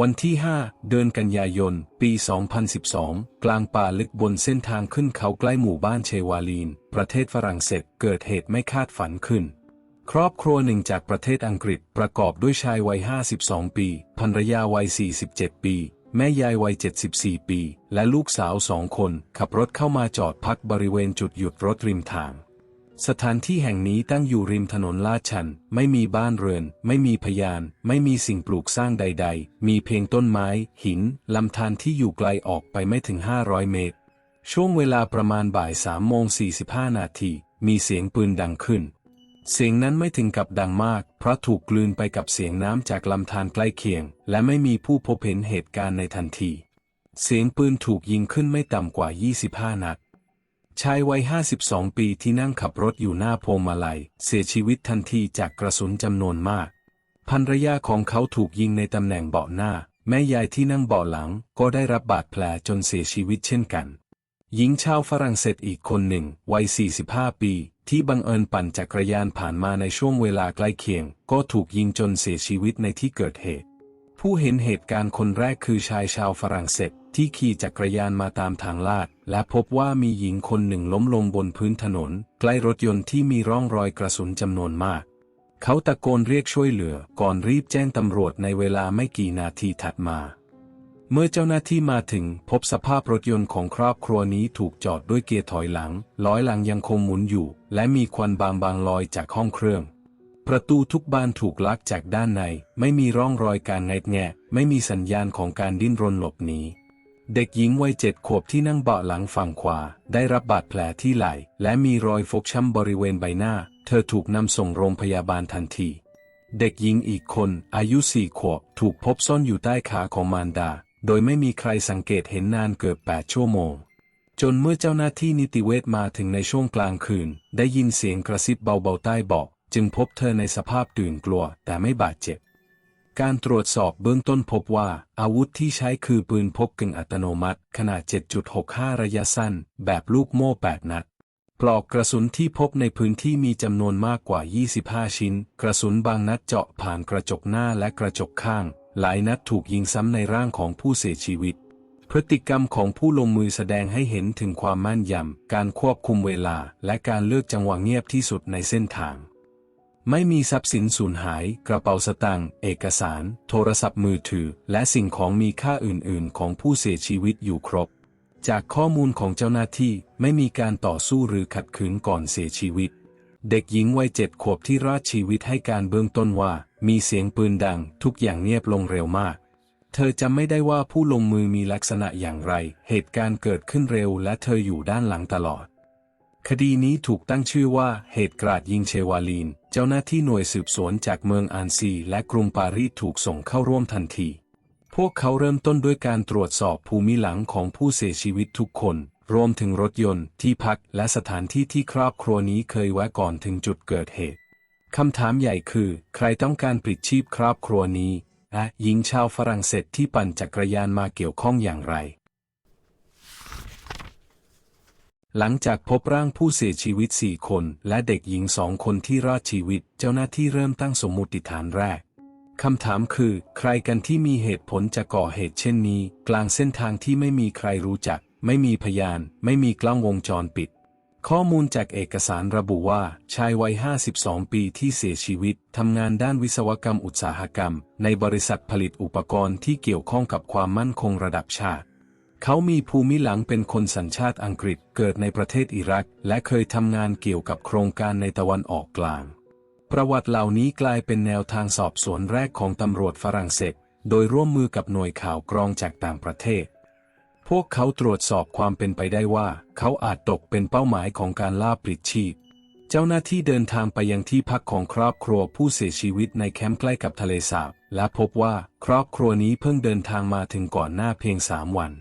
วันที่ 5 เดือนกันยายน ปี 2012 กลางป่าลึกบนเส้นทางขึ้นเขาใกล้หมู่บ้านเชวาลีน ประเทศฝรั่งเศสเกิดเหตุไม่คาดฝันขึ้น ครอบครัวหนึ่งจากประเทศอังกฤษประกอบด้วยชายวัย 52 ปีภรรยาวัย 47 ปี แม่ยายวัย 74 ปี และลูกสาวสองคน ขับรถเข้ามาจอดพักบริเวณจุดหยุดรถริมทาง สถานที่แห่งนี้ตั้งอยู่ริมถนนลาดชัน ไม่มีบ้านเรือน ไม่มีพยาน ไม่มีสิ่งปลูกสร้างใด ๆ มีเพียงต้นไม้ หิน ลำธารที่อยู่ไกลออกไปไม่ถึง 500 เมตร ช่วงเวลาประมาณบ่าย3โมง45 นาที มีเสียงปืนดังขึ้น เสียงนั้นไม่ถึงกับดังมาก เพราะถูกกลืนไปกับเสียงน้ำจากลำธารใกล้เคียง และไม่มีผู้พบเห็นเหตุการณ์ในทันที เสียงปืนถูกยิงขึ้นไม่ต่ำกว่า 25 นัด ชายวัย 52 ปีที่นั่งขับรถอยู่หน้าพวงมาลัย เสียชีวิตทันทีจากกระสุนจำนวนมาก ภรรยาของเขาถูกยิงในตำแหน่งเบาะหน้า แม่ยายที่นั่งเบาะหลังก็ได้รับบาดแผลจนเสียชีวิตเช่นกัน หญิงชาวฝรั่งเศสอีกคนหนึ่ง วัย 45 ปี ที่บังเอิญปั่นจักรยานผ่านมาในช่วงเวลาใกล้เคียง ก็ถูกยิงจนเสียชีวิตในที่เกิดเหตุ ผู้เห็นเหตุการณ์คนแรกคือชายชาวฝรั่งเศส ที่ขี่จักรยานมาตามทางลาด และพบว่ามีหญิงคนหนึ่งล้มลงบนพื้นถนน ใกล้รถยนต์ที่มีร่องรอยกระสุนจำนวนมาก เขาตะโกนเรียกช่วยเหลือ ก่อนรีบแจ้งตำรวจในเวลาไม่กี่นาทีถัดมา เมื่อเจ้าหน้าที่มาถึงพบสภาพรถยนต์ของครอบครัวนี้ถูกจอดด้วยเกียร์ถอยหลัง ล้อยหลังยังคงหมุนอยู่ และมีควันบางๆลอยจากห้องเครื่องประตูทุกบานถูกลักจากด้านใน ไม่มีร่องรอยการงัดแงะ ไม่มีสัญญาณของการดิ้นรนหลบหนี เด็กหญิงวัยเจ็ดขวบที่นั่งเบาะหลังฝั่งขวา ได้รับบาดแผลที่ไหล่ และมีรอยฟกช้ำบริเวณใบหน้า เธอถูกนำส่งโรงพยาบาลทันที เด็กหญิงอีกคนอายุสี่ขวบถูกพบซ่อนอยู่ใต้ขาของมารดา โดยไม่มีใครสังเกตเห็นนานเกือบ8ชั่วโมง จนเมื่อเจ้าหน้าที่นิติเวชมาถึงในช่วงกลางคืน ได้ยินเสียงกระซิบเบาๆใต้เบาะจึงพบเธอในสภาพตื่นกลัวแต่ไม่บาดเจ็บ การตรวจสอบเบื้องต้นพบว่า อาวุธที่ใช้คือปืนพกกึ่งอัตโนมัติ ขนาด 7.65 ระยะสั้น แบบลูกโม่ 8 นัด ปลอกกระสุนที่พบในพื้นที่มีจำนวนมากกว่า 25 ชิ้น กระสุนบางนัดเจาะผ่านกระจกหน้าและกระจกข้าง หลายนัดถูกยิงซ้ำในร่างของผู้เสียชีวิต พฤติกรรมของผู้ลงมือแสดงให้เห็นถึงความมั่นยำ การควบคุมเวลา และการเลือกจังหวะเงียบที่สุดในเส้นทาง ไม่มีทรัพย์สินสูญหาย กระเป๋าสตางค์เอกสาร โทรศัพท์มือถือ และสิ่งของมีค่าอื่น ๆ ของผู้เสียชีวิตอยู่ครบ จากข้อมูลของเจ้าหน้าที่ไม่มีการต่อสู้หรือขัดขืนก่อนเสียชีวิต เด็กหญิงวัยเจ็ดขวบที่รอดชีวิตให้การเบื้องต้นว่า มีเสียงปืนดัง ทุกอย่างเงียบลงเร็วมาก เธอจำไม่ได้ว่าผู้ลงมือมีลักษณะอย่างไร เหตุการณ์เกิดขึ้นเร็วและเธออยู่ด้านหลังตลอด คดีนี้ถูกตั้งชื่อว่าเหตุกราดยิงเชวาลีน เจ้าหน้าที่หน่วยสืบสวนจากเมืองอานซี และกรุงปารีสถูกส่งเข้าร่วมทันที พวกเขาเริ่มต้นด้วยการตรวจสอบภูมิหลังของผู้เสียชีวิตทุกคน รวมถึงรถยนต์ที่พักและสถานที่ที่ครอบครัวนี้เคยแวะก่อนถึงจุดเกิดเหตุคำถามใหญ่คือ ใครต้องการปลิดชีพครอบครัวนี้และหญิงชาวฝรั่งเศสที่ปั่นจักรยานมาเกี่ยวข้องอย่างไร หลังจากพบร่างผู้เสียชีวิต4คน และเด็กหญิงสองคนที่รอดชีวิต เจ้าหน้าที่เริ่มตั้งสมมุติฐานแรก คำถามคือ ใครกันที่มีเหตุผลจะก่อเหตุเช่นนี้ กลางเส้นทางที่ไม่มีใครรู้จัก ไม่มีพยาน ไม่มีกล้องวงจรปิด ข้อมูลจากเอกสารระบุว่า ชายวัย 52 ปีที่เสียชีวิตทำงานด้านวิศวกรรมอุตสาหกรรม ในบริษัทผลิตอุปกรณ์ที่เกี่ยวข้องกับความมั่นคงระดับชาติ เขามีภูมิหลังเป็นคนสัญชาติอังกฤษเกิดในประเทศอิรัก และเคยทำงานเกี่ยวกับโครงการในตะวันออกกลาง ประวัติเหล่านี้กลายเป็นแนวทางสอบสวนแรกของตำรวจฝรั่งเศส โดยร่วมมือกับหน่วยข่าวกรองจากต่างประเทศ พวกเขาตรวจสอบความเป็นไปได้ว่า เขาอาจตกเป็นเป้าหมายของการล่าปลิดชีพ เจ้าหน้าที่เดินทางไปยังที่พักของครอบครัวผู้เสียชีวิตในแคมป์ใกล้กับทะเลสาบ และพบว่าครอบครัวนี้เพิ่งเดินทางมาถึงก่อนหน้าเพียงสามวัน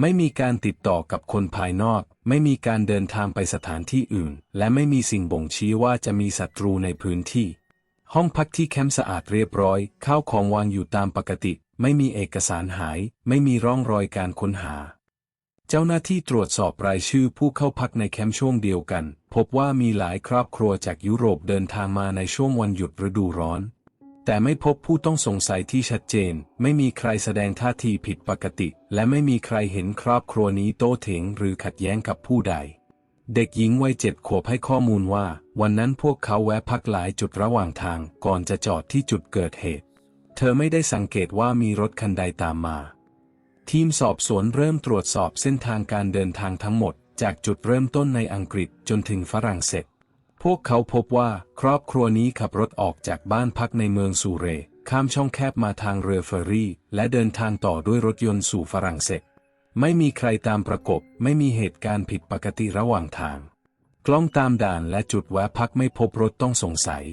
ไม่มีการติดต่อกับคนภายนอก ไม่มีการเดินทางไปสถานที่อื่น และไม่มีสิ่งบ่งชี้ว่าจะมีศัตรูในพื้นที่ ห้องพักที่แคมป์สะอาดเรียบร้อย ข้าวของวางอยู่ตามปกติ ไม่มีเอกสารหาย ไม่มีร่องรอยการค้นหา เจ้าหน้าที่ตรวจสอบรายชื่อผู้เข้าพักในแคมป์ช่วงเดียวกัน พบว่ามีหลายครอบครัวจากยุโรปเดินทางมาในช่วงวันหยุดฤดูร้อน แต่ไม่พบผู้ต้องสงสัยที่ชัดเจน ไม่มีใครแสดงท่าทีผิดปกติ และไม่มีใครเห็นครอบครัวนี้โต้เถียงหรือขัดแย้งกับผู้ใด เด็กหญิงวัยเจ็ดขวบให้ข้อมูลว่า วันนั้นพวกเขาแวะพักหลายจุดระหว่างทาง ก่อนจะจอดที่จุดเกิดเหตุ เธอไม่ได้สังเกตว่ามีรถคันใดตามมา ทีมสอบสวนเริ่มตรวจสอบเส้นทางการเดินทางทั้งหมด จากจุดเริ่มต้นในอังกฤษจนถึงฝรั่งเศส พวกเขาพบว่าครอบครัวนี้ขับรถออกจากบ้านพักในเมืองซูเร ข้ามช่องแคบมาทางเรือเฟอร์รี่ และเดินทางต่อด้วยรถยนต์สู่ฝรั่งเศส ไม่มีใครตามประกบ ไม่มีเหตุการณ์ผิดปกติระหว่างทาง กล้องตามด่านและจุดแวะพักไม่พบรถต้องสงสัย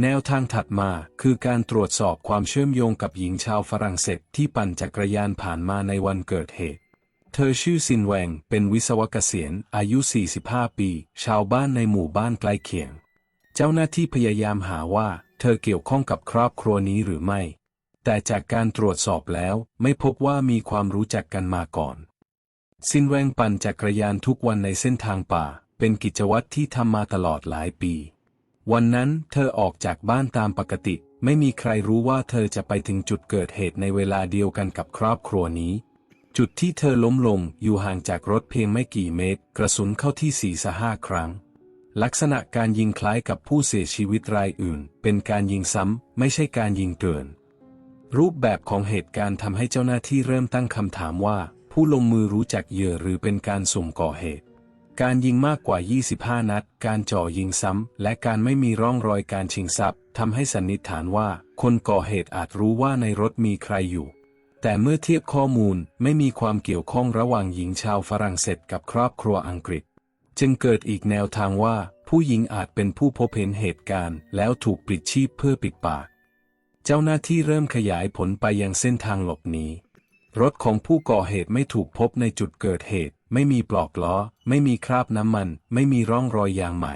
แนวทางถัดมาคือการตรวจสอบความเชื่อมโยงกับหญิงชาวฝรั่งเศสที่ปั่นจักรยานผ่านมาในวันเกิดเหตุ เธอชื่อซินแวง เป็นวิศวกเกษียณอายุ 45 ปี ชาวบ้านในหมู่บ้านใกล้เคียง เจ้าหน้าที่พยายามหาว่า เธอเกี่ยวข้องกับครอบครัวนี้หรือไม่ แต่จากการตรวจสอบแล้ว ไม่พบว่ามีความรู้จักกันมาก่อน ซินแวงปั่นจักรยานทุกวันในเส้นทางป่า เป็นกิจวัตรที่ทำมาตลอดหลายปี วันนั้นเธอออกจากบ้านตามปกติ ไม่มีใครรู้ว่าเธอจะไปถึงจุดเกิดเหตุในเวลาเดียวกันกับครอบครัวนี้ จุดที่เธอล้มลงอยู่ห่างจากรถเพียงไม่กี่เมตร กระสุนเข้าที่ศีรษะห้าครั้ง ลักษณะการยิงคล้ายกับผู้เสียชีวิตรายอื่น เป็นการยิงซ้ำ ไม่ใช่การยิงเกิน รูปแบบของเหตุการณ์ทำให้เจ้าหน้าที่เริ่มตั้งคำถามว่า ผู้ลงมือรู้จักเหยื่อหรือเป็นการสุ่มก่อเหตุ การยิงมากกว่า 25 นัด การจ่อยิงซ้ำ และการไม่มีร่องรอยการชิงทรัพย์ทำให้สันนิษฐานว่า คนก่อเหตุอาจรู้ว่าในรถมีใครอยู่ แต่เมื่อเทียบข้อมูลไม่มีความเกี่ยวข้องระหว่างหญิงชาวฝรั่งเศสกับครอบครัวอังกฤษ จึงเกิดอีกแนวทางว่า ผู้หญิงอาจเป็นผู้พบเห็นเหตุการณ์ แล้วถูกปลิดชีพเพื่อปิดปาก เจ้าหน้าที่เริ่มขยายผลไปยังเส้นทางหลบหนีรถของผู้ก่อเหตุไม่ถูกพบในจุดเกิดเหตุ ไม่มีปลอกล้อ ไม่มีคราบน้ำมัน ไม่มีร่องรอยยางใหม่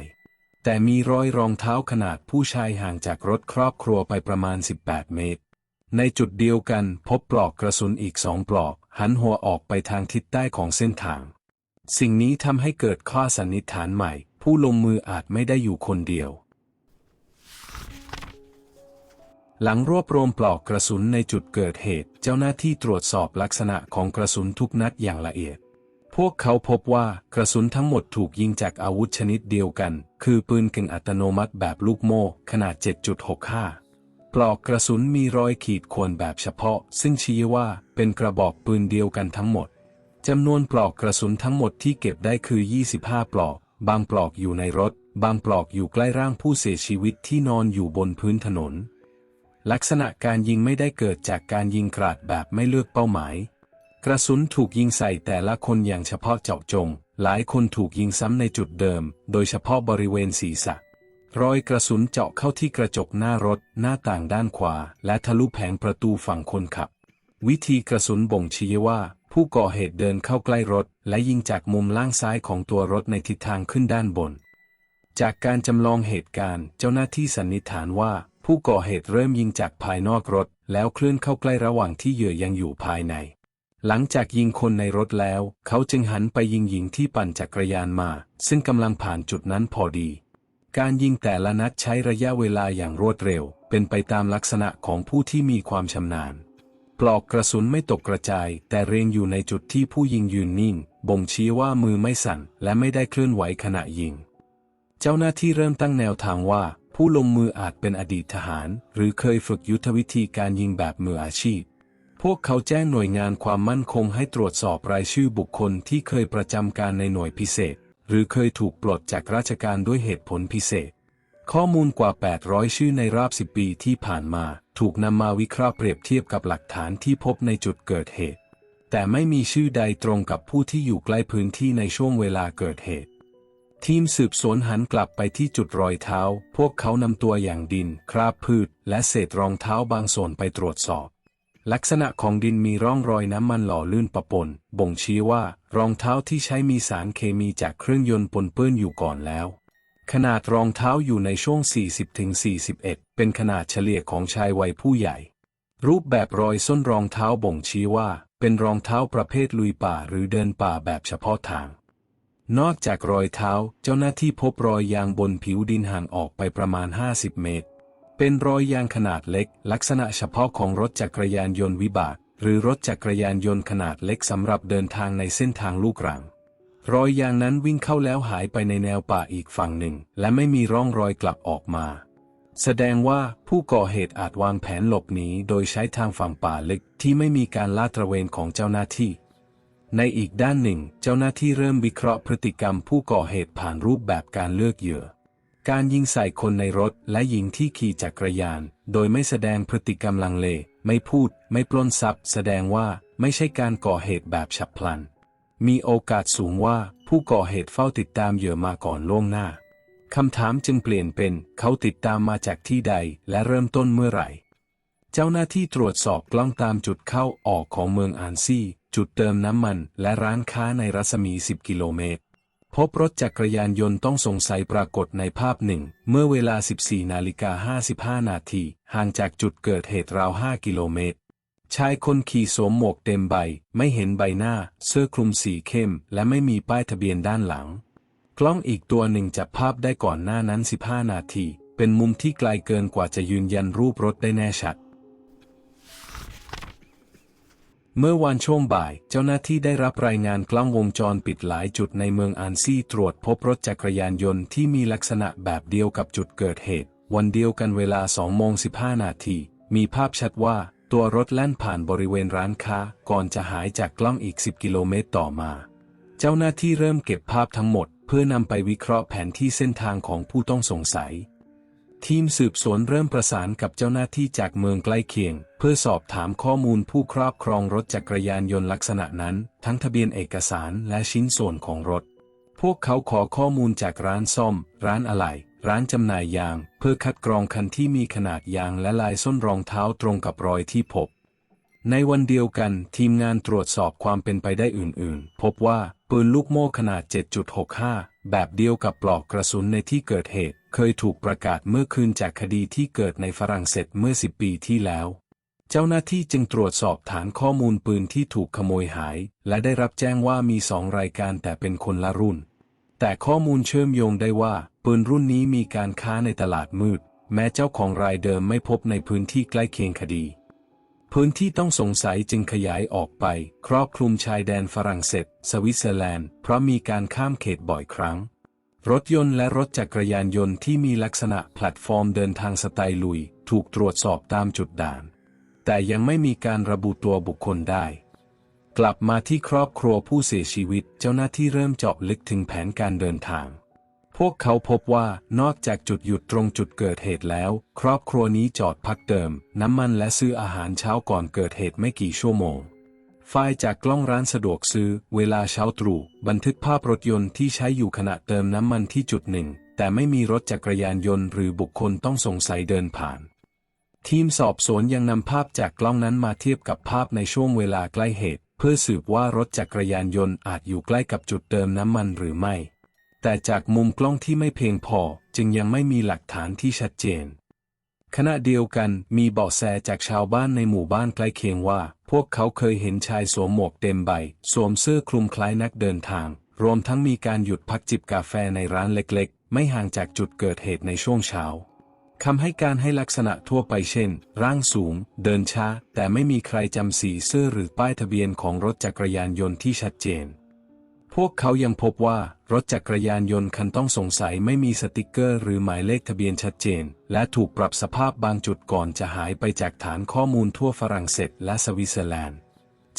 แต่มีรอยรองเท้าขนาดผู้ชายห่างจากรถครอบครัวไปประมาณ 18 เมตร ในจุดเดียวกันพบปลอกกระสุนอีกสองปลอก หันหัวออกไปทางทิศใต้ของเส้นทาง สิ่งนี้ทำให้เกิดข้อสันนิษฐานใหม่ ผู้ลงมืออาจไม่ได้อยู่คนเดียว หลังรวบรวมปลอกกระสุนในจุดเกิดเหตุ เจ้าหน้าที่ตรวจสอบลักษณะของกระสุนทุกนัดอย่างละเอียด พวกเขาพบว่ากระสุนทั้งหมดถูกยิงจากอาวุธชนิดเดียวกัน คือปืนกึ่งอัตโนมัติแบบลูกโม่ขนาด 7.65 ปลอกกระสุนมีรอยขีดข่วนแบบเฉพาะ ซึ่งชี้ว่าเป็นกระบอกปืนเดียวกันทั้งหมดจำนวนปลอกกระสุนทั้งหมดที่เก็บได้คือ 25 ปลอก บางปลอกอยู่ในรถ บางปลอกอยู่ใกล้ร่างผู้เสียชีวิตที่นอนอยู่บนพื้นถนน ลักษณะการยิงไม่ได้เกิดจากการยิงกราดแบบไม่เลือกเป้าหมาย กระสุนถูกยิงใส่แต่ละคนอย่างเฉพาะเจาะจง หลายคนถูกยิงซ้ำในจุดเดิม โดยเฉพาะบริเวณศีรษะ รอยกระสุนเจาะเข้าที่กระจกหน้ารถหน้าต่างด้านขวา และทะลุแผงประตูฝั่งคนขับ วิธีกระสุนบ่งชี้ว่า ผู้ก่อเหตุเดินเข้าใกล้รถ และยิงจากมุมล่างซ้ายของตัวรถในทิศทางขึ้นด้านบน จากการจำลองเหตุการณ์ เจ้าหน้าที่สันนิษฐานว่า ผู้ก่อเหตุเริ่มยิงจากภายนอกรถ แล้วเคลื่อนเข้าใกล้ระหว่างที่เหยื่อยังอยู่ภายใน หลังจากยิงคนในรถแล้ว เขาจึงหันไปยิงหญิงที่ปั่นจักรยานมา ซึ่งกำลังผ่านจุดนั้นพอดี การยิงแต่ละนัดใช้ระยะเวลาอย่างรวดเร็ว เป็นไปตามลักษณะของผู้ที่มีความชำนาญ ปลอกกระสุนไม่ตกกระจาย แต่เรียงอยู่ในจุดที่ผู้ยิงยืนนิ่ง บ่งชี้ว่ามือไม่สั่น และไม่ได้เคลื่อนไหวขณะยิง เจ้าหน้าที่เริ่มตั้งแนวทางว่า ผู้ลงมืออาจเป็นอดีตทหาร หรือเคยฝึกยุทธวิธีการยิงแบบมืออาชีพ พวกเขาแจ้งหน่วยงานความมั่นคงให้ตรวจสอบรายชื่อบุคคลที่เคยประจำการในหน่วยพิเศษ หรือเคยถูกปลดจากราชการด้วยเหตุผลพิเศษ ข้อมูลกว่า 800 ชื่อในรอบ 10 ปีที่ผ่านมา ถูกนำมาวิเคราะห์เปรียบเทียบกับหลักฐานที่พบในจุดเกิดเหตุ แต่ไม่มีชื่อใดตรงกับผู้ที่อยู่ใกล้พื้นที่ในช่วงเวลาเกิดเหตุ ทีมสืบสวนหันกลับไปที่จุดรอยเท้า พวกเขานำตัวอย่างดิน คราบพืช และเศษรองเท้าบางส่วนไปตรวจสอบ ลักษณะของดินมีร่องรอยน้ำมันหล่อลื่นปะปน บ่งชี้ว่ารองเท้าที่ใช้มีสารเคมีจากเครื่องยนต์ปนเปื้อนอยู่ก่อนแล้ว ขนาดรองเท้าอยู่ในช่วง 40-41 เป็นขนาดเฉลี่ยของชายวัยผู้ใหญ่ รูปแบบรอยส้นรองเท้าบ่งชี้ว่า เป็นรองเท้าประเภทลุยป่าหรือเดินป่าแบบเฉพาะทาง นอกจากรอยเท้า เจ้าหน้าที่พบรอยยางบนผิวดินห่างออกไปประมาณ 50 เมตร เป็นรอยยางขนาดเล็ก ลักษณะเฉพาะของรถจักรยานยนต์วิบาก หรือรถจักรยานยนต์ขนาดเล็กสำหรับเดินทางในเส้นทางลูกรัง รอยยางนั้นวิ่งเข้าแล้วหายไปในแนวป่าอีกฝั่งหนึ่ง และไม่มีร่องรอยกลับออกมา แสดงว่าผู้ก่อเหตุอาจวางแผนหลบหนีโดยใช้ทางฝั่งป่าลึกที่ไม่มีการลาดตระเวนของเจ้าหน้าที่ในอีกด้านหนึ่ง เจ้าหน้าที่เริ่มวิเคราะห์พฤติกรรมผู้ก่อเหตุผ่านรูปแบบการเลือกเหยื่อ การยิงใส่คนในรถและหญิงที่ขี่จักรยาน โดยไม่แสดงพฤติกรรมลังเล ไม่พูด ไม่ปล้นทรัพย์ แสดงว่าไม่ใช่การก่อเหตุแบบฉับพลัน มีโอกาสสูงว่าผู้ก่อเหตุเฝ้าติดตามเหยื่อมาก่อนล่วงหน้าคำถามจึงเปลี่ยนเป็น เขาติดตามมาจากที่ใดและเริ่มต้นเมื่อไหร่ เจ้าหน้าที่ตรวจสอบกล้องตามจุดเข้าออกของเมืองอานซี่ จุดเติมน้ำมัน และร้านค้าในรัศมี 10 กิโลเมตร พบรถจักรยานยนต์ต้องสงสัยปรากฏในภาพหนึ่ง เมื่อเวลา 14 นาฬิกา 55 นาที ห่างจากจุดเกิดเหตุราว 5 กิโลเมตร ชายคนขี่สวมหมวกเต็มใบ ไม่เห็นใบหน้า เสื้อคลุมสีเข้ม และไม่มีป้ายทะเบียนด้านหลัง กล้องอีกตัวหนึ่งจับภาพได้ก่อนหน้านั้น 15 นาที เป็นมุมที่ไกลเกินกว่าจะยืนยันรูปรถได้แน่ชัด เมื่อวานช่วงบ่าย เจ้าหน้าที่ได้รับรายงานกล้องวงจรปิดหลายจุดในเมืองอานซี่ตรวจพบรถจักรยานยนต์ที่มีลักษณะแบบเดียวกับจุดเกิดเหตุ วันเดียวกันเวลา2โมง15 นาที มีภาพชัดว่า ตัวรถแล่นผ่านบริเวณร้านค้า ก่อนจะหายจากกล้องอีก 10 กิโลเมตรต่อมา เจ้าหน้าที่เริ่มเก็บภาพทั้งหมด เพื่อนำไปวิเคราะห์แผนที่เส้นทางของผู้ต้องสงสัย ทีมสืบสวนเริ่มประสานกับเจ้าหน้าที่จากเมืองใกล้เคียง เพื่อสอบถามข้อมูลผู้ครอบครองรถจักรยานยนต์ลักษณะนั้น ทั้งทะเบียนเอกสารและชิ้นส่วนของรถ พวกเขาขอข้อมูลจากร้านซ่อม ร้านอะไหล่ ร้านจำหน่ายยาง เพื่อคัดกรองคันที่มีขนาดยางและลายส้นรองเท้าตรงกับรอยที่พบ ในวันเดียวกันทีมงานตรวจสอบความเป็นไปได้อื่นๆ พบว่าปืนลูกโม่ขนาด 7.65 แบบเดียวกับปลอกกระสุนในที่เกิดเหตุ เคยถูกประกาศเมื่อคืนจากคดีที่เกิดในฝรั่งเศสเมื่อ 10 ปีที่แล้ว เจ้าหน้าที่จึงตรวจสอบฐานข้อมูลปืนที่ถูกขโมยหาย และได้รับแจ้งว่ามีสองรายการแต่เป็นคนละรุ่น แต่ข้อมูลเชื่อมโยงได้ว่า ปืนรุ่นนี้มีการค้าในตลาดมืด แม้เจ้าของรายเดิมไม่พบในพื้นที่ใกล้เคียงคดี พื้นที่ต้องสงสัยจึงขยายออกไป ครอบคลุมชายแดนฝรั่งเศส สวิตเซอร์แลนด์ เพราะมีการข้ามเขตบ่อยครั้งรถยนต์และรถจักรยานยนต์ที่มีลักษณะแพลตฟอร์มเดินทางสไตล์ลุย ถูกตรวจสอบตามจุดด่าน แต่ยังไม่มีการระบุตัวบุคคลได้ กลับมาที่ครอบครัวผู้เสียชีวิตเจ้าหน้าที่เริ่มเจาะลึกถึงแผนการเดินทาง พวกเขาพบว่านอกจากจุดหยุดตรงจุดเกิดเหตุแล้ว ครอบครัวนี้จอดพักเติม น้ำมันและซื้ออาหารเช้าก่อนเกิดเหตุไม่กี่ชั่วโมงไฟล์จากกล้องร้านสะดวกซื้อ เวลาเช้าตรู่บันทึกภาพรถยนต์ที่ใช้อยู่ขณะเติมน้ำมันที่จุดหนึ่ง แต่ไม่มีรถจักรยานยนต์หรือบุคคลต้องสงสัยเดินผ่าน ทีมสอบสวนยังนำภาพจากกล้องนั้นมาเทียบกับภาพในช่วงเวลาใกล้เหตุ เพื่อสืบว่ารถจักรยานยนต์อาจอยู่ใกล้กับจุดเติมน้ำมันหรือไม่ แต่จากมุมกล้องที่ไม่เพียงพอจึงยังไม่มีหลักฐานที่ชัดเจน ขณะเดียวกันมีเบาะแสจากชาวบ้านในหมู่บ้านใกล้เคียงว่า พวกเขาเคยเห็นชายสวมหมวกเต็มใบ สวมเสื้อคลุมคล้ายนักเดินทาง รวมทั้งมีการหยุดพักจิบกาแฟในร้านเล็กๆ ไม่ห่างจากจุดเกิดเหตุในช่วงเช้า คำให้การให้ลักษณะทั่วไปเช่น ร่างสูง เดินช้า แต่ไม่มีใครจำสีเสื้อหรือป้ายทะเบียนของรถจักรยานยนต์ที่ชัดเจน พวกเขายังพบว่ารถจักรยานยนต์คันต้องสงสัยไม่มีสติกเกอร์หรือหมายเลขทะเบียนชัดเจน และถูกปรับสภาพบางจุดก่อนจะหายไปจากฐานข้อมูลทั่วฝรั่งเศสและสวิตเซอร์แลนด์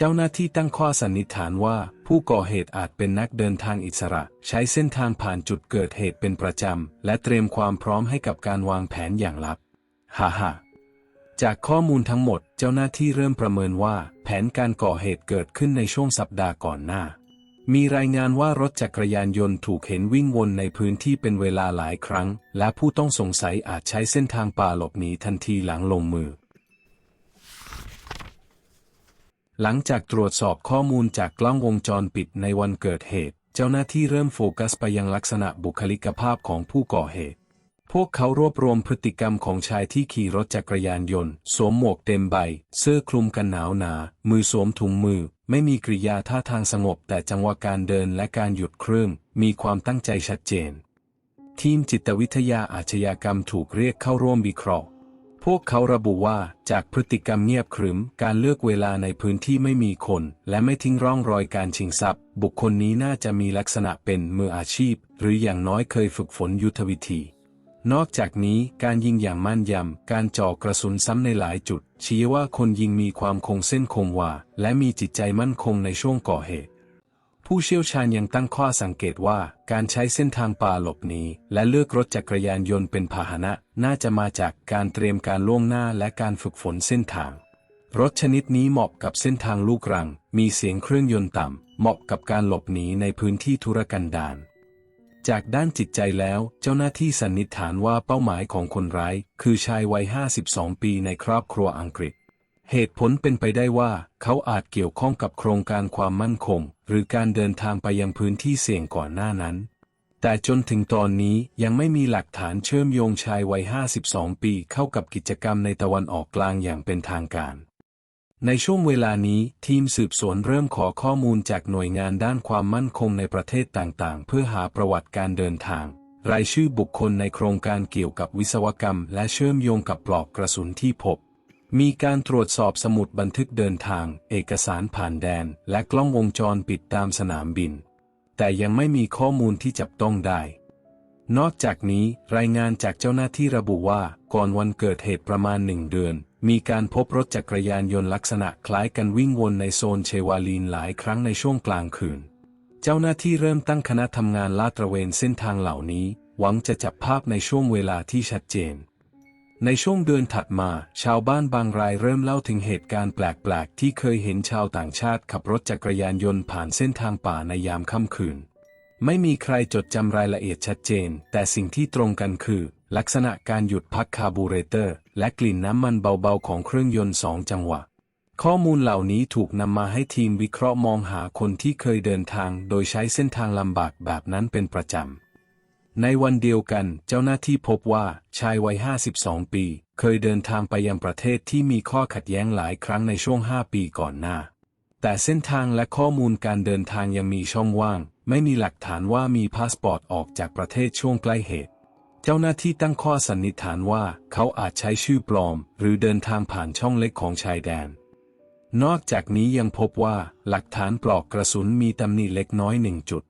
เจ้าหน้าที่ตั้งข้อสันนิษฐานว่า ผู้ก่อเหตุอาจเป็นนักเดินทางอิสระ ใช้เส้นทางผ่านจุดเกิดเหตุเป็นประจำ และเตรียมความพร้อมให้กับการวางแผนอย่างลับ ฮ่าฮ่าจากข้อมูลทั้งหมดเจ้าหน้าที่เริ่มประเมินว่า แผนการก่อเหตุเกิดขึ้นในช่วงสัปดาห์ก่อนหน้า มีรายงานว่ารถจักรยานยนต์ถูกเห็นวิ่งวนในพื้นที่เป็นเวลาหลายครั้ง และผู้ต้องสงสัยอาจใช้เส้นทางป่าหลบหนีทันทีหลังลงมือ หลังจากตรวจสอบข้อมูลจากกล้องวงจรปิดในวันเกิดเหตุ เจ้าหน้าที่เริ่มโฟกัสไปยังลักษณะบุคลิกภาพของผู้ก่อเหตุ พวกเขารวบรวมพฤติกรรมของชายที่ขี่รถจักรยานยนต์ สวมหมวกเต็มใบ เสื้อคลุมกันหนาวหนา มือสวมถุงมือ ไม่มีกริยาท่าทางสงบ แต่จังหวะการเดินและการหยุดเครื่อง มีความตั้งใจชัดเจน ทีมจิตวิทยาอาชญากรรมถูกเรียกเข้าร่วมวิเคราะห์ พวกเขาระบุว่าจากพฤติกรรมเงียบขรึม การเลือกเวลาในพื้นที่ไม่มีคน และไม่ทิ้งร่องรอยการชิงทรัพย์ บุคคลนี้น่าจะมีลักษณะเป็นมืออาชีพ หรืออย่างน้อยเคยฝึกฝนยุทธวิธี นอกจากนี้การยิงอย่างมั่นยำ การจ่อกระสุนซ้ำในหลายจุด ชี้ว่าคนยิงมีความคงเส้นคงวาและมีจิตใจมั่นคงในช่วงก่อเหตุ ผู้เชี่ยวชาญยังตั้งข้อสังเกตว่า การใช้เส้นทางป่าหลบหนีและเลือกรถจักรยานยนต์เป็นพาหนะ น่าจะมาจากการเตรียมการล่วงหน้าและการฝึกฝนเส้นทาง รถชนิดนี้เหมาะกับเส้นทางลูกรัง มีเสียงเครื่องยนต์ต่ำ เหมาะกับการหลบหนีในพื้นที่ธุรกันดารจากด้านจิตใจแล้ว เจ้าหน้าที่สันนิษฐานว่าเป้าหมายของคนร้าย คือชายวัย 52 ปีในครอบครัวอังกฤษ เหตุผลเป็นไปได้ว่า เขาอาจเกี่ยวข้องกับโครงการความมั่นคง หรือการเดินทางไปยังพื้นที่เสี่ยงก่อนหน้านั้น แต่จนถึงตอนนี้ยังไม่มีหลักฐานเชื่อมโยงชายวัย 52 ปีเข้ากับกิจกรรมในตะวันออกกลางอย่างเป็นทางการ ในช่วงเวลานี้ทีมสืบสวนเริ่มขอข้อมูลจากหน่วยงานด้านความมั่นคงในประเทศต่างๆ เพื่อหาประวัติการเดินทาง รายชื่อบุคคลในโครงการเกี่ยวกับวิศวกรรม และเชื่อมโยงกับปลอกกระสุนที่พบ มีการตรวจสอบสมุดบันทึกเดินทาง เอกสารผ่านแดน และกล้องวงจรปิดตามสนามบิน แต่ยังไม่มีข้อมูลที่จับต้องได้ นอกจากนี้รายงานจากเจ้าหน้าที่ระบุว่าก่อนวันเกิดเหตุประมาณหนึ่งเดือน มีการพบรถจักรยานยนต์ลักษณะคล้ายกันวิ่งวนในโซนเชวาลีนหลายครั้งในช่วงกลางคืน เจ้าหน้าที่เริ่มตั้งคณะทำงานลาดตระเวนเส้นทางเหล่านี้ หวังจะจับภาพในช่วงเวลาที่ชัดเจน ในช่วงเดือนถัดมา ชาวบ้านบางรายเริ่มเล่าถึงเหตุการณ์แปลกๆ ที่เคยเห็นชาวต่างชาติขับรถจักรยานยนต์ผ่านเส้นทางป่าในยามค่ำคืน ไม่มีใครจดจำรายละเอียดชัดเจน แต่สิ่งที่ตรงกันคือ ลักษณะการหยุดพักคาร์บูเรเตอร์ และกลิ่นน้ำมันเบาๆของเครื่องยนต์สองจังหวะ ข้อมูลเหล่านี้ถูกนำมาให้ทีมวิเคราะห์มองหาคนที่เคยเดินทาง โดยใช้เส้นทางลำบากแบบนั้นเป็นประจำ ในวันเดียวกันเจ้าหน้าที่พบว่าชายวัย 52 ปี เคยเดินทางไปยังประเทศที่มีข้อขัดแย้งหลายครั้งในช่วง 5 ปีก่อนหน้า แต่เส้นทางและข้อมูลการเดินทางยังมีช่องว่าง ไม่มีหลักฐานว่ามีพาสปอร์ตออกจากประเทศช่วงใกล้เหตุ เจ้าหน้าที่ตั้งข้อสันนิษฐานว่าเขาอาจใช้ชื่อปลอม หรือเดินทางผ่านช่องเล็กของชายแดน นอกจากนี้ยังพบว่าหลักฐานปลอกกระสุนมีตำหนิเล็กน้อยหนึ่งจุด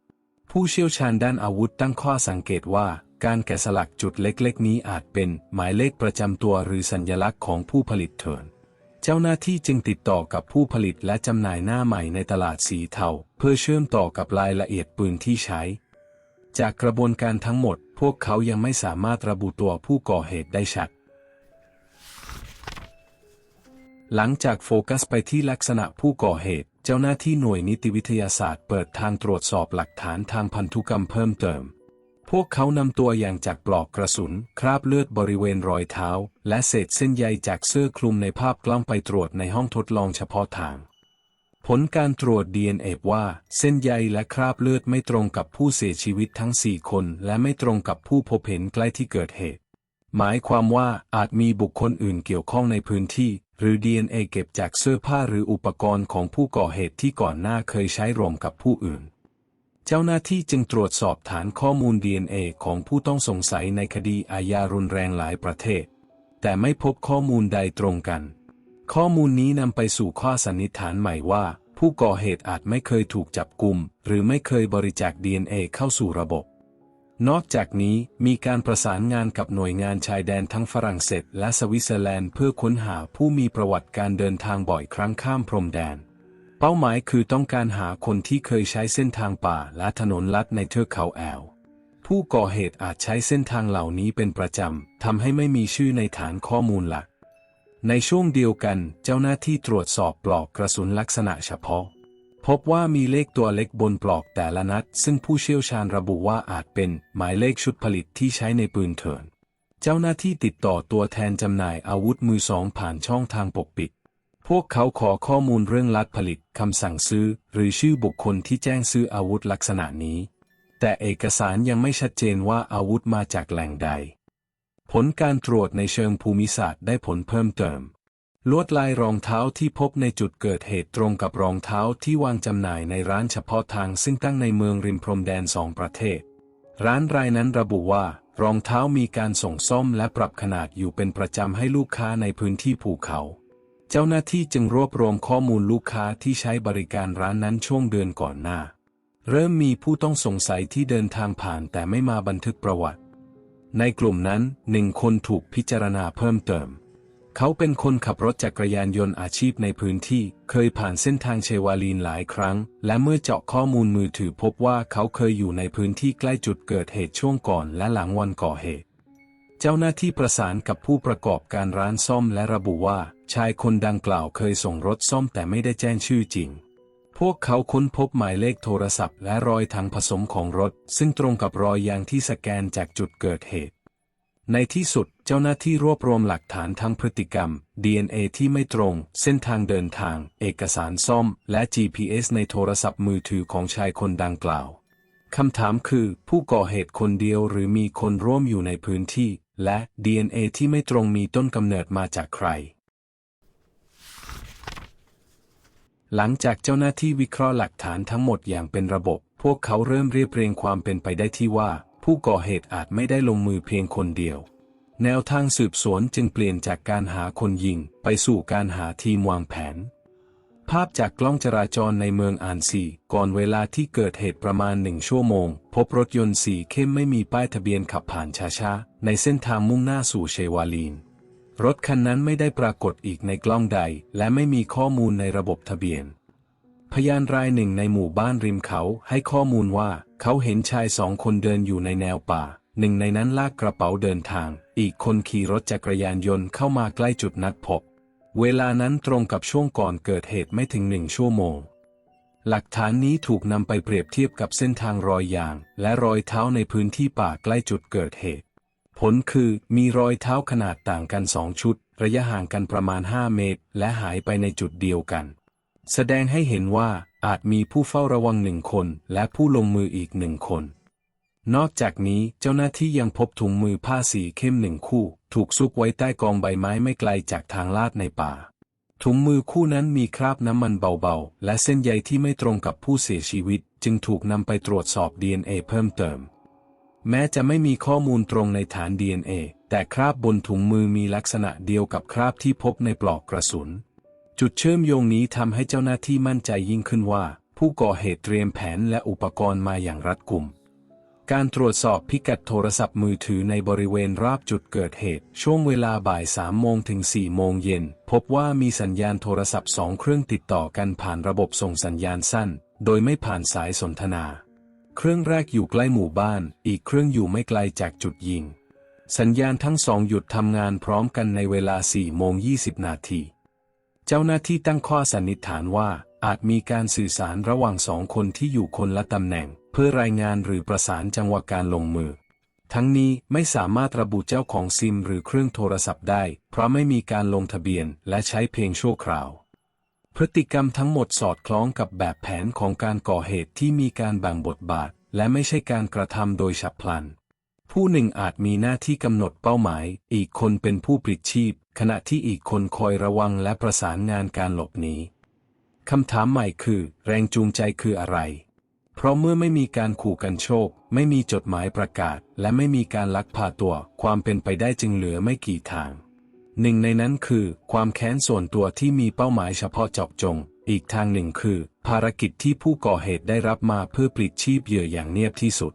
ผู้เชี่ยวชาญด้านอาวุธตั้งข้อสังเกตว่า การแกะสลักจุดเล็กๆ นี้อาจเป็นหมายเลขประจำตัวหรือสัญลักษณ์ของผู้ผลิตเถินเจ้าหน้าที่จึงติดต่อกับผู้ผลิตและจำหน่ายหน้าใหม่ในตลาดสีเทาเพื่อเชื่อมต่อกับรายละเอียดปืนที่ใช้ จากกระบวนการทั้งหมด พวกเขายังไม่สามารถระบุตัวผู้ก่อเหตุได้ชัด หลังจากโฟกัสไปที่ลักษณะผู้ก่อเหตุ เจ้าหน้าที่หน่วยนิติวิทยาศาสตร์เปิดทางตรวจสอบหลักฐานทางพันธุกรรมเพิ่มเติม พวกเขานำตัวอย่างจากปลอกกระสุน คราบเลือดบริเวณรอยเท้า และเศษเส้นใยจากเสื้อคลุมในภาพกล้องไปตรวจในห้องทดลองเฉพาะทาง ผลการตรวจ DNA ว่า เส้นใยและคราบเลือดไม่ตรงกับผู้เสียชีวิตทั้ง 4 คน และไม่ตรงกับผู้พบเห็นใกล้ที่เกิดเหตุ หมายความว่าอาจมีบุคคลอื่นเกี่ยวข้องในพื้นที่ หรือ DNA เก็บจากเสื้อผ้าหรืออุปกรณ์ของผู้ก่อเหตุที่ก่อนหน้าเคยใช้ร่วมกับผู้อื่น เจ้าหน้าที่จึงตรวจสอบฐานข้อมูล DNA ของผู้ต้องสงสัยในคดีอาญารุนแรงหลายประเทศ แต่ไม่พบข้อมูลใดตรงกัน ข้อมูลนี้นำไปสู่ข้อสันนิษฐานใหม่ว่า ผู้ก่อเหตุอาจไม่เคยถูกจับกุมหรือไม่เคยบริจาค DNA เข้าสู่ระบบ นอกจากนี้มีการประสานงานกับหน่วยงานชายแดนทั้งฝรั่งเศสและสวิตเซอร์แลนด์เพื่อค้นหาผู้มีประวัติการเดินทางบ่อยครั้งข้ามพรมแดน เป้าหมายคือต้องการหาคนที่เคยใช้เส้นทางป่าและถนนลัดในเทือกเขาแอล ผู้ก่อเหตุอาจใช้เส้นทางเหล่านี้เป็นประจำทำให้ไม่มีชื่อในฐานข้อมูลหลัก ในช่วงเดียวกันเจ้าหน้าที่ตรวจสอบปลอกกระสุนลักษณะเฉพาะ พบว่ามีเลขตัวเล็กบนปลอกแต่ละนัด ซึ่งผู้เชี่ยวชาญระบุว่าอาจเป็นหมายเลขชุดผลิตที่ใช้ในปืนเถินเจ้าหน้าที่ติดต่อตัวแทนจำหน่ายอาวุธมือสองผ่านช่องทางปกปิด พวกเขาขอข้อมูลเรื่องลัดผลิตคำสั่งซื้อ หรือชื่อบุคคลที่แจ้งซื้ออาวุธลักษณะนี้ แต่เอกสารยังไม่ชัดเจนว่าอาวุธมาจากแหล่งใด ผลการตรวจในเชิงภูมิศาสตร์ได้ผลเพิ่มเติม ลวดลายรองเท้าที่พบในจุดเกิดเหตุตรงกับรองเท้าที่วางจำหน่ายในร้านเฉพาะทางซึ่งตั้งในเมืองริมพรมแดนสองประเทศ ร้านรายนั้นระบุว่า รองเท้ามีการส่งซ่อมและปรับขนาดอยู่เป็นประจำให้ลูกค้าในพื้นที่ภูเขา เจ้าหน้าที่จึงรวบรวมข้อมูลลูกค้าที่ใช้บริการร้านนั้นช่วงเดือนก่อนหน้า เริ่มมีผู้ต้องสงสัยที่เดินทางผ่านแต่ไม่มาบันทึกประวัติ ในกลุ่มนั้นหนึ่งคนถูกพิจารณาเพิ่มเติม เขาเป็นคนขับรถจักรยานยนต์อาชีพในพื้นที่ เคยผ่านเส้นทางเชวาลีนหลายครั้ง และเมื่อเจาะข้อมูลมือถือพบว่าเขาเคยอยู่ในพื้นที่ใกล้จุดเกิดเหตุช่วงก่อนและหลังวันก่อเหตุ เจ้าหน้าที่ประสานกับผู้ประกอบการร้านซ่อมและระบุว่า ชายคนดังกล่าวเคยส่งรถซ่อมแต่ไม่ได้แจ้งชื่อจริง พวกเขาค้นพบหมายเลขโทรศัพท์และรอยถังผสมของรถ ซึ่งตรงกับรอยยางที่สแกนจากจุดเกิดเหตุ ในที่สุดเจ้าหน้าที่รวบรวมหลักฐานทั้งพฤติกรรม DNA ที่ไม่ตรง เส้นทางเดินทาง เอกสารซ่อม และ GPS ในโทรศัพท์มือถือของชายคนดังกล่าว คำถามคือ ผู้ก่อเหตุคนเดียวหรือมีคนร่วมอยู่ในพื้นที่ และ DNA ที่ไม่ตรงมีต้นกำเนิดมาจากใคร หลังจากเจ้าหน้าที่วิเคราะห์หลักฐานทั้งหมดอย่างเป็นระบบ พวกเขาเริ่มเรียบเรียงความเป็นไปได้ที่ว่า ผู้ก่อเหตุอาจไม่ได้ลงมือเพียงคนเดียว แนวทางสืบสวนจึงเปลี่ยนจากการหาคนยิงไปสู่การหาทีมวางแผน ภาพจากกล้องจราจรในเมืองอานซีก่อนเวลาที่เกิดเหตุประมาณหนึ่งชั่วโมง พบรถยนต์สีเข้มไม่มีป้ายทะเบียนขับผ่านช้าๆในเส้นทางมุ่งหน้าสู่เชวาลีน รถคันนั้นไม่ได้ปรากฏอีกในกล้องใด และไม่มีข้อมูลในระบบทะเบียน พยานรายหนึ่งในหมู่บ้านริมเขาให้ข้อมูลว่า เขาเห็นชายสองคนเดินอยู่ในแนวป่า หนึ่งในนั้นลากกระเป๋าเดินทาง อีกคนขี่รถจักรยานยนต์เข้ามาใกล้จุดนัดพบ เวลานั้นตรงกับช่วงก่อนเกิดเหตุไม่ถึงหนึ่งชั่วโมง หลักฐานนี้ถูกนำไปเปรียบเทียบกับเส้นทางรอยยาง และรอยเท้าในพื้นที่ป่าใกล้จุดเกิดเหตุ ผลคือมีรอยเท้าขนาดต่างกันสองชุด ระยะห่างกันประมาณ 5 เมตร และหายไปในจุดเดียวกัน แสดงให้เห็นว่าอาจมีผู้เฝ้าระวังหนึ่งคนและผู้ลงมืออีกหนึ่งคน นอกจากนี้เจ้าหน้าที่ยังพบถุงมือผ้าสีเข้มหนึ่งคู่ ถูกซุกไว้ใต้กองใบไม้ไม่ไกลจากทางลาดในป่า ถุงมือคู่นั้นมีคราบน้ำมันเบาๆ และเส้นใยที่ไม่ตรงกับผู้เสียชีวิต จึงถูกนำไปตรวจสอบ DNA เพิ่มเติม แม้จะไม่มีข้อมูลตรงในฐาน DNA แต่คราบบนถุงมือมีลักษณะเดียวกับคราบที่พบในปลอกกระสุน จุดเชื่อมโยงนี้ทำให้เจ้าหน้าที่มั่นใจยิ่งขึ้นว่า ผู้ก่อเหตุเตรียมแผนและอุปกรณ์มาอย่างรัดกุม การตรวจสอบพิกัดโทรศัพท์มือถือในบริเวณราบจุดเกิดเหตุ ช่วงเวลาบ่าย3โมงถึง4โมงเย็น พบว่ามีสัญญาณโทรศัพท์สองเครื่องติดต่อกันผ่านระบบส่งสัญญาณสั้น โดยไม่ผ่านสายสนทนา เครื่องแรกอยู่ใกล้หมู่บ้าน อีกเครื่องอยู่ไม่ไกลจากจุดยิง สัญญาณทั้งสองหยุดทำงานพร้อมกันในเวลา4โมง20นาที เจ้าหน้าที่ตั้งข้อสันนิษฐานว่า อาจมีการสื่อสารระหว่างสองคนที่อยู่คนละตำแหน่ง เพื่อรายงานหรือประสานจังหวะการลงมือ ทั้งนี้ไม่สามารถระบุเจ้าของซิมหรือเครื่องโทรศัพท์ได้ เพราะไม่มีการลงทะเบียนและใช้เพียงชั่วคราว พฤติกรรมทั้งหมดสอดคล้องกับแบบแผนของการก่อเหตุที่มีการแบ่งบทบาท และไม่ใช่การกระทำโดยฉับพลันผู้หนึ่งอาจมีหน้าที่กำหนดเป้าหมาย อีกคนเป็นผู้ปลิดชีพ ขณะที่อีกคนคอยระวังและประสานงานการหลบหนีคำถามใหม่คือ แรงจูงใจคืออะไร เพราะเมื่อไม่มีการขู่กันโชค ไม่มีจดหมายประกาศ และไม่มีการลักพาตัว ความเป็นไปได้จึงเหลือไม่กี่ทาง หนึ่งในนั้นคือ ความแค้นส่วนตัวที่มีเป้าหมายเฉพาะเจาะจง อีกทางหนึ่งคือ ภารกิจที่ผู้ก่อเหตุได้รับมาเพื่อปลิดชีพเหยื่ออย่างเนียบที่สุด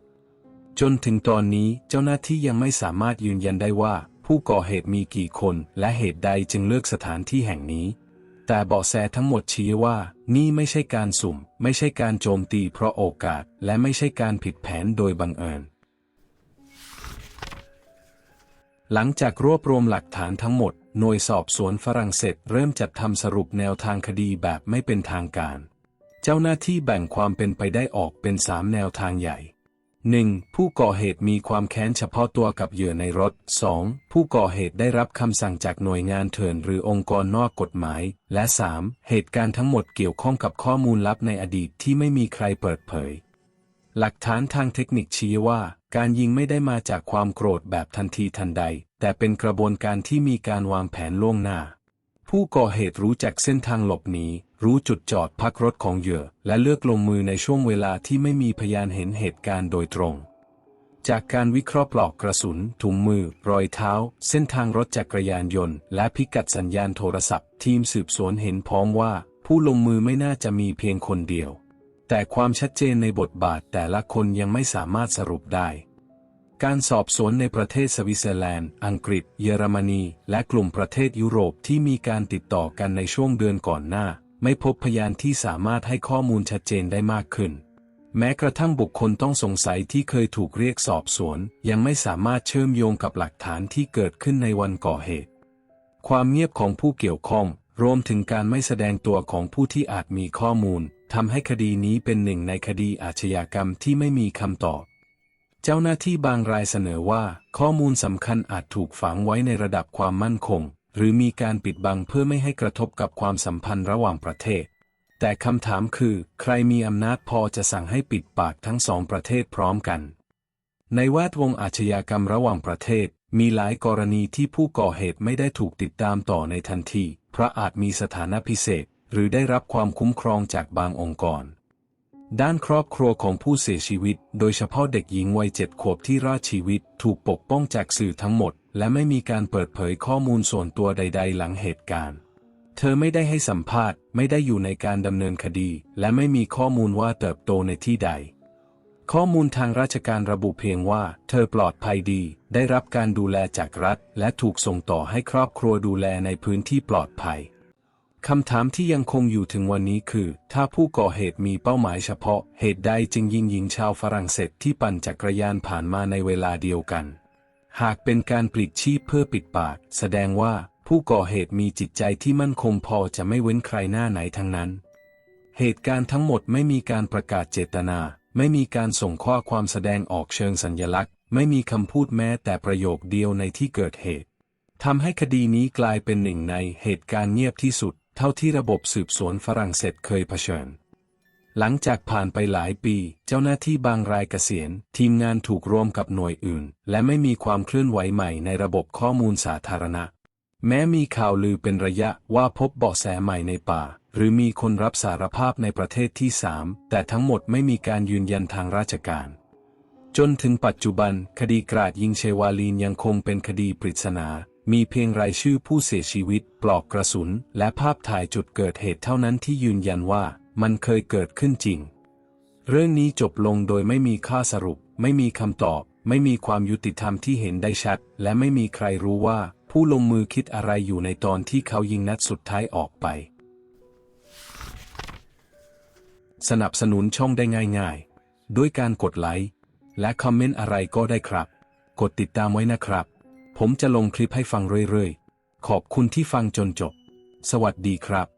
จนถึงตอนนี้เจ้าหน้าที่ยังไม่สามารถยืนยันได้ว่า ผู้ก่อเหตุมีกี่คนและเหตุใดจึงเลือกสถานที่แห่งนี้ แต่เบาะแสทั้งหมดชี้ว่านี่ไม่ใช่การสุ่ม ไม่ใช่การโจมตีเพราะโอกาส และไม่ใช่การผิดแผนโดยบังเอิญ หลังจากรวบรวมหลักฐานทั้งหมด หน่วยสอบสวนฝรั่งเศสเริ่มจัดทำสรุปแนวทางคดีแบบไม่เป็นทางการ เจ้าหน้าที่แบ่งความเป็นไปได้ออกเป็นสามแนวทางใหญ่ 1. ผู้ก่อเหตุมีความแค้นเฉพาะตัวกับเหยื่อในรถ 2. ผู้ก่อเหตุได้รับคำสั่งจากหน่วยงานเถื่อนหรือองค์กรนอกกฎหมาย และ 3. เหตุการณ์ทั้งหมดเกี่ยวข้องกับข้อมูลลับในอดีตที่ไม่มีใครเปิดเผย หลักฐานทางเทคนิคชี้ว่า การยิงไม่ได้มาจากความโกรธแบบทันทีทันใด แต่เป็นกระบวนการที่มีการวางแผนล่วงหน้า ผู้ก่อเหตุรู้จักเส้นทางหลบหนี รู้จุดจอดพักรถของเหยื่อ และเลือกลงมือในช่วงเวลาที่ไม่มีพยานเห็นเหตุการณ์โดยตรง จากการวิเคราะห์ปลอกกระสุน ถุงมือ รอยเท้า เส้นทางรถจักรยานยนต์ และพิกัดสัญญาณโทรศัพท์ ทีมสืบสวนเห็นพร้อมว่า ผู้ลงมือไม่น่าจะมีเพียงคนเดียว แต่ความชัดเจนในบทบาทแต่ละคนยังไม่สามารถสรุปได้การสอบสวนในประเทศสวิตเซอร์แลนด์ อังกฤษ เยอรมนี และกลุ่มประเทศยุโรปที่มีการติดต่อกันในช่วงเดือนก่อนหน้า ไม่พบพยานที่สามารถให้ข้อมูลชัดเจนได้มากขึ้น แม้กระทั่งบุคคลต้องสงสัยที่เคยถูกเรียกสอบสวน ยังไม่สามารถเชื่อมโยงกับหลักฐานที่เกิดขึ้นในวันก่อเหตุ ความเงียบของผู้เกี่ยวข้อง รวมถึงการไม่แสดงตัวของผู้ที่อาจมีข้อมูลทำให้คดีนี้เป็นหนึ่งในคดีอาชญากรรมที่ไม่มีคำตอบ เจ้าหน้าที่บางรายเสนอว่า ข้อมูลสำคัญอาจถูกฝังไว้ในระดับความมั่นคง หรือมีการปิดบังเพื่อไม่ให้กระทบกับความสัมพันธ์ระหว่างประเทศ แต่คำถามคือ ใครมีอำนาจพอจะสั่งให้ปิดปากทั้งสองประเทศพร้อมกัน ในแวดวงอาชญากรรมระหว่างประเทศ มีหลายกรณีที่ผู้ก่อเหตุไม่ได้ถูกติดตามต่อในทันที เพราะอาจมีสถานะพิเศษ หรือได้รับความคุ้มครองจากบางองค์กรด้านครอบครัวของผู้เสียชีวิต โดยเฉพาะเด็กหญิงวัยเจ็ดขวบที่รอดชีวิต ถูกปกป้องจากสื่อทั้งหมด และไม่มีการเปิดเผยข้อมูลส่วนตัวใด ๆ หลังเหตุการณ์ เธอไม่ได้ให้สัมภาษณ์ ไม่ได้อยู่ในการดำเนินคดี และไม่มีข้อมูลว่าเติบโตในที่ใด ข้อมูลทางราชการระบุเพียงว่า เธอปลอดภัยดี ได้รับการดูแลจากรัฐ และถูกส่งต่อให้ครอบครัวดูแลในพื้นที่ปลอดภัยคำถามที่ยังคงอยู่ถึงวันนี้คือ ถ้าผู้ก่อเหตุมีเป้าหมายเฉพาะ เหตุใดจึงยิงหญิงชาวฝรั่งเศสที่ปั่นจักรยานผ่านมาในเวลาเดียวกัน หากเป็นการปลิดชีพเพื่อปิดปาก แสดงว่าผู้ก่อเหตุมีจิตใจที่มั่นคงพอจะไม่เว้นใครหน้าไหนทั้งนั้น เหตุการณ์ทั้งหมดไม่มีการประกาศเจตนา ไม่มีการส่งข้อความแสดงออกเชิงสัญญลักษณ์ ไม่มีคำพูดแม้แต่ประโยคเดียวในที่เกิดเหตุทำให้คดีนี้กลายเป็นหนึ่งในเหตุการณ์เงียบที่สุด เท่าที่ระบบสืบสวนฝรั่งเศสเคยเผชิญ หลังจากผ่านไปหลายปี เจ้าหน้าที่บางรายเกษียณ ทีมงานถูกรวมกับหน่วยอื่น และไม่มีความเคลื่อนไหวใหม่ในระบบข้อมูลสาธารณะ แม้มีข่าวลือเป็นระยะว่าพบเบาะแสใหม่ในป่า หรือมีคนรับสารภาพในประเทศที่สามแต่ทั้งหมดไม่มีการยืนยันทางราชการ จนถึงปัจจุบัน คดีกราดยิงเชวาลีนยังคงเป็นคดีปริศนามีเพียงรายชื่อผู้เสียชีวิต ปลอกกระสุน และภาพถ่ายจุดเกิดเหตุเท่านั้นที่ยืนยันว่า มันเคยเกิดขึ้นจริง เรื่องนี้จบลงโดยไม่มีข้อสรุป ไม่มีคำตอบ ไม่มีความยุติธรรมที่เห็นได้ชัด และไม่มีใครรู้ว่า ผู้ลงมือคิดอะไรอยู่ในตอนที่เขายิงนัดสุดท้ายออกไป สนับสนุนช่องได้ง่ายๆ ด้วยการกดไลค์และคอมเมนต์อะไรก็ได้ครับ กดติดตามไว้นะครับ ผมจะลงคลิปให้ฟังเรื่อยๆ ขอบคุณที่ฟังจนจบ สวัสดีครับ